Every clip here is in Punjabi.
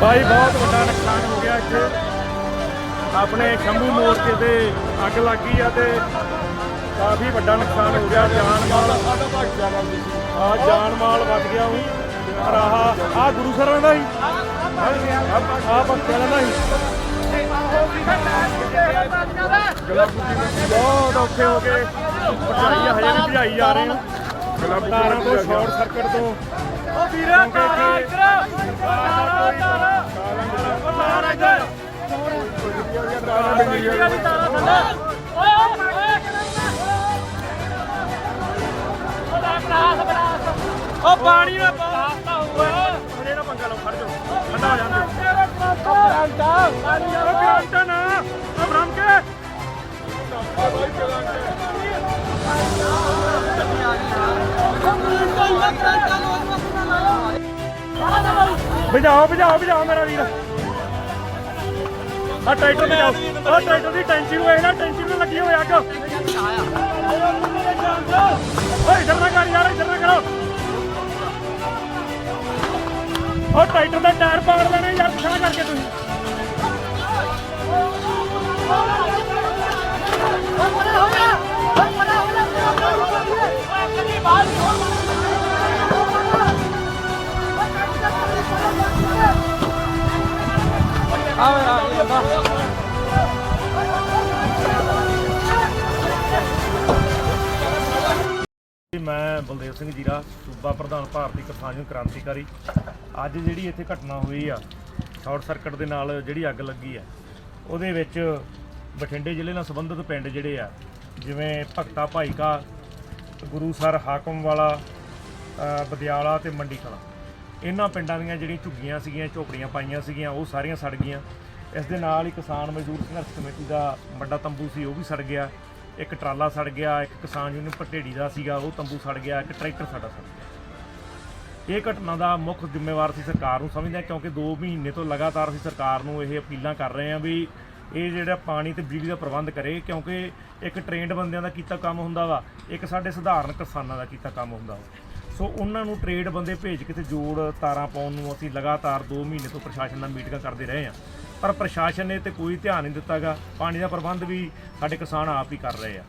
ਭਾਈ ਬਹੁਤ ਵੱਡਾ ਨੁਕਸਾਨ ਹੋ ਗਿਆ ਇੱਥੇ। ਆਪਣੇ ਸ਼ੰਭੂ ਮੋਰਚੇ ਤੇ ਅੱਗ ਲੱਗੀ ਆ ਤੇ ਕਾਫੀ ਵੱਡਾ ਨੁਕਸਾਨ ਹੋ ਗਿਆ। ਜਾਨ ਮਾਲ ਆ ਜਾਨ ਮਾਲ ਵੱਜ ਗਿਆ ਉਹ ਪਰ ਆਹ ਆ ਗੁਰੂ ਸਰਾਂ ਦਾ ਹੀ ਆ ਭਗਤਾਂ ਦਾ ਹੀ ਬਹੁਤ ਔਖੇ ਹੋ ਗਏ। ਭਜਾਈ ਹਜੇ ਵੀ ਭਜਾਈ ਜਾ ਰਹੇ ਆ ਤਾਰਾਂ ਤੋਂ ਸ਼ਾਰਟ ਸਰਕਟ ਤੋਂ ਉਹ ਵੀਰੇ ਤਾਰਾ ਇੱਧਰ। ਤਾਰਾ ਤਾਰਾ। ਤਾਰਾ ਇੱਧਰ। ਉਹ ਪਾਣੀ ਨਾ ਪਾਸਤਾ ਹੋਇਆ ਹਜੇ ਨਾ ਪੰਗਾ ਲਓ ਖੜ ਜਾਓ। ਠੰਡਾ ਹੋ ਜਾਂਦੇ ਉਹ ਗ੍ਰਾਂਟਾ ਨਾ। ਉਹ ਬ੍ਰਹਮ ਕੇ ਭਜਾਓ ਭਜਾਓ ਭਜਾਓ ਮੇਰਾ ਵੀਰ। ਆ ਟਰੈਕਟਰ ਭਜਾਓ ਆ ਟਰੈਕਟਰ ਦੀ ਟੈਂਸ਼ਨ ਹੋਏ ਨਾ ਟੈਂਸ਼ਨ ਨੂੰ ਲੱਗੀ ਹੋਈ ਅੱਗ। ਓਏ, ਇਧਰ ਨਾ ਕਰ ਯਾਰ, ਇਧਰ ਨਾ ਕਰੋ। ਉਹ ਟਰੈਕਟਰ ਦਾ ਟਾਇਰ ਪਾੜ ਲੈਣੇ, ਯਾਰ ਪਿਛਾਂ ਕਰਕੇ ਤੁਸੀਂ। ਜੀ, ਮੈਂ ਬਲਦੇਵ ਸਿੰਘ ਜੀਰਾ ਸੂਬਾ ਪ੍ਰਧਾਨ ਭਾਰਤੀ ਕਿਸਾਨ ਯੂਨੀਅਨ ਕ੍ਰਾਂਤੀਕਾਰੀ। ਅੱਜ ਜਿਹੜੀ ਇੱਥੇ ਘਟਨਾ ਹੋਈ ਆ ਸ਼ਾਰਟ ਸਰਕਟ ਦੇ ਨਾਲ ਜਿਹੜੀ ਅੱਗ ਲੱਗੀ ਆ ਉਹਦੇ ਵਿੱਚ ਬਠਿੰਡੇ ਜ਼ਿਲ੍ਹੇ ਨਾਲ ਸੰਬੰਧਿਤ ਪਿੰਡ ਜਿਹੜੇ ਆ ਜਿਵੇਂ ਭਗਤਾ ਭਾਈਕਾ ਗੁਰੂਸਰ ਹਾਕਮ ਵਾਲਾ ਅ, ਬਦਿਆਲਾ ਤੇ ਮੰਡੀ ਕਲਾਂ। ਇਹਨਾਂ ਪਿੰਡਾਂ ਦੀਆਂ ਜਿਹੜੀਆਂ ਝੁੱਗੀਆਂ ਸੀਗੀਆਂ, ਝੋਪੜੀਆਂ ਪਾਈਆਂ ਸੀਗੀਆਂ, ਉਹ ਸਾਰੀਆਂ ਸੜ ਗਈਆਂ। ਇਸ ਦੇ ਨਾਲ ਹੀ ਕਿਸਾਨ ਮਜ਼ਦੂਰ ਸੰਘਰਸ਼ ਕਮੇਟੀ ਦਾ ਵੱਡਾ ਤੰਬੂ ਸੀ, ਉਹ ਵੀ ਸੜ ਗਿਆ। ਇੱਕ ਟਰਾਲਾ ਸੜ ਗਿਆ, ਇੱਕ ਕਿਸਾਨ ਯੂਨੀਅਨ ਪਟੇੜੀ ਦਾ ਸੀਗਾ, ਉਹ ਤੰਬੂ ਸੜ ਗਿਆ, ਇੱਕ ਟਰੈਕਟਰ ਸਾਡਾ ਸੜ ਗਿਆ। ਇਹ ਘਟਨਾ ਦਾ ਮੁੱਖ ਜ਼ਿੰਮੇਵਾਰ ਸੀ ਸਰਕਾਰ ਨੂੰ ਸਮਝਦੇ ਹਾਂ, ਕਿਉਂਕਿ 2 ਮਹੀਨੇ ਤੋਂ ਲਗਾਤਾਰ ਅਸੀਂ ਸਰਕਾਰ ਨੂੰ ਇਹ ਅਪੀਲਾਂ ਕਰ ਰਹੇ ਹਾਂ ਵੀ ਇਹ ਜਿਹੜਾ ਪਾਣੀ ਤੇ ਬਿਜਲੀ ਦਾ ਪ੍ਰਬੰਧ ਕਰੇ, ਕਿਉਂਕਿ ਇੱਕ ਟ੍ਰੇਨਡ ਬੰਦਿਆਂ ਦਾ ਕੀਤਾ ਕੰਮ ਹੁੰਦਾ ਵਾ, ਇੱਕ ਸਾਡੇ ਸਧਾਰਨ ਕਿਸਾਨਾਂ ਦਾ ਕੀਤਾ ਕੰਮ ਹੁੰਦਾ ਵਾ। ਸੋ ਉਹਨਾਂ ਨੂੰ ਟ੍ਰੇਡ ਬੰਦੇ ਭੇਜ ਕੇ ਤੇ ਜੋੜ ਤਾਰਾਂ ਪਾਉਣ ਨੂੰ ਅਸੀਂ ਲਗਾਤਾਰ 2 ਮਹੀਨੇ ਤੋਂ ਪ੍ਰਸ਼ਾਸਨ ਨਾਲ ਮੀਟਿੰਗਾਂ ਕਰਦੇ ਰਹੇ ਹਾਂ। ਪਰ ਪ੍ਰਸ਼ਾਸਨ ਨੇ ਤੇ ਕੋਈ ਧਿਆਨ ਨਹੀਂ ਦਿੱਤਾਗਾ। ਪਾਣੀ ਦਾ ਪ੍ਰਬੰਧ ਵੀ ਸਾਡੇ ਕਿਸਾਨ ਆਪ ਹੀ ਕਰ ਰਹੇ ਆ।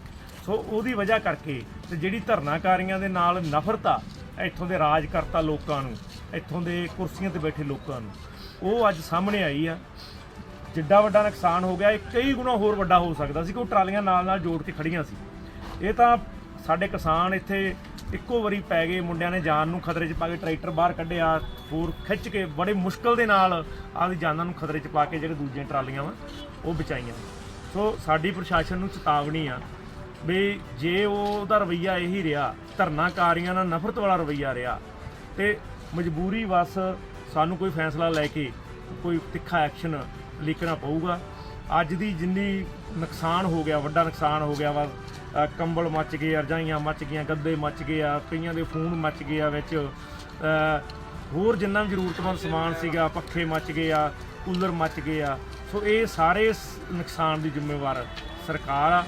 ਸੋ ਉਹਦੀ ਵਜ੍ਹਾ ਕਰਕੇ ਤੇ ਜਿਹੜੀ ਧਰਨਾਕਾਰੀਆਂ ਦੇ ਨਾਲ ਨਫ਼ਰਤ ਆ, ਇੱਥੋਂ ਦੇ ਰਾਜਕਰਤਾ ਲੋਕਾਂ ਨੂੰ, ਇੱਥੋਂ ਦੇ ਕੁਰਸੀਆਂ ਤੇ ਬੈਠੇ ਲੋਕਾਂ ਨੂੰ, ਉਹ ਅੱਜ ਸਾਹਮਣੇ ਆਈ ਆ। ਜਿੱਡਾ ਵੱਡਾ ਨੁਕਸਾਨ ਹੋ ਗਿਆ, ਇਹ ਕਈ ਗੁਣਾ ਹੋਰ ਵੱਡਾ ਹੋ ਸਕਦਾ ਸੀ ਕਿ ਉਹ ਟਰਾਲੀਆਂ ਨਾਲ ਨਾਲ ਜੋੜ ਕੇ ਖੜੀਆਂ ਸੀ। ਇਹ ਤਾਂ ਸਾਡੇ ਕਿਸਾਨ ਇੱਥੇ ਇੱਕੋ ਵਾਰੀ ਪੈ ਗਏ ਮੁੰਡਿਆਂ ਨੇ ਜਾਨ ਨੂੰ ਖਤਰੇ 'ਚ ਪਾ ਕੇ ਟਰੈਕਟਰ ਬਾਹਰ ਕੱਢਿਆ, ਹੋਰ ਖਿੱਚ ਕੇ ਬੜੇ ਮੁਸ਼ਕਲ ਦੇ ਨਾਲ ਆਪਦੀ ਜਾਨਾਂ ਨੂੰ ਖਤਰੇ 'ਚ ਪਾ ਕੇ ਜਿਹੜੇ ਦੂਜੀਆਂ ਟਰਾਲੀਆਂ ਵਾ, ਉਹ ਬਚਾਈਆਂ। ਸੋ ਸਾਡੀ ਪ੍ਰਸ਼ਾਸਨ ਨੂੰ ਚੇਤਾਵਨੀ ਆ ਵੀ ਜੇ ਉਹ ਉਹਦਾ ਰਵਈਆ ਇਹੀ ਰਿਹਾ, ਧਰਨਾਕਾਰੀਆਂ ਨਾਲ ਨਫ਼ਰਤ ਵਾਲਾ ਰਵਈਆ ਰਿਹਾ, ਤੇ ਮਜਬੂਰੀ ਵਸ ਸਾਨੂੰ ਕੋਈ ਫੈਸਲਾ ਲੈ ਕੇ ਕੋਈ ਤਿੱਖਾ ਐਕਸ਼ਨ ਲਿਖਣਾ ਪਊਗਾ। ਅੱਜ ਦੀ ਜਿੰਨੀ ਨੁਕਸਾਨ ਹੋ ਗਿਆ, ਵੱਡਾ ਨੁਕਸਾਨ ਹੋ ਗਿਆ ਵਾ ਕੰਬਲ ਮੱਚ ਗਏ ਰਜਾਈਆਂ ਮੱਚ ਗਈਆਂ, ਗੱਦੇ ਮੱਚ ਗਏ ਆ, ਕਈਆਂ ਦੇ ਫੋਨ ਮੱਚ ਗਏ ਆ ਵਿੱਚ। ਹੋਰ ਜਿੰਨਾ ਵੀ ਜ਼ਰੂਰਤਮੰਦ ਸਮਾਨ ਸੀਗਾ, ਪੱਖੇ ਮੱਚ ਗਏ ਆ, ਕੂਲਰ ਮੱਚ ਗਏ ਆ। ਸੋ ਇਹ ਸਾਰੇ ਨੁਕਸਾਨ ਦੀ ਜ਼ਿੰਮੇਵਾਰ ਸਰਕਾਰ ਆ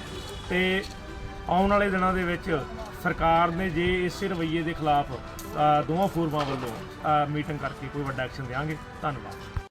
ਤੇ ਆਉਣ ਵਾਲੇ ਦਿਨਾਂ ਦੇ ਵਿੱਚ ਸਰਕਾਰ ਨੇ ਜੇ ਇਸੇ ਰਵੱਈਏ ਦੇ ਖਿਲਾਫ ਦੋਵਾਂ ਫੋਰਮਾਂ ਵੱਲੋਂ ਮੀਟਿੰਗ ਕਰਕੇ ਕੋਈ ਵੱਡਾ ਐਕਸ਼ਨ ਦੇਵਾਂਗੇ ਧੰਨਵਾਦ।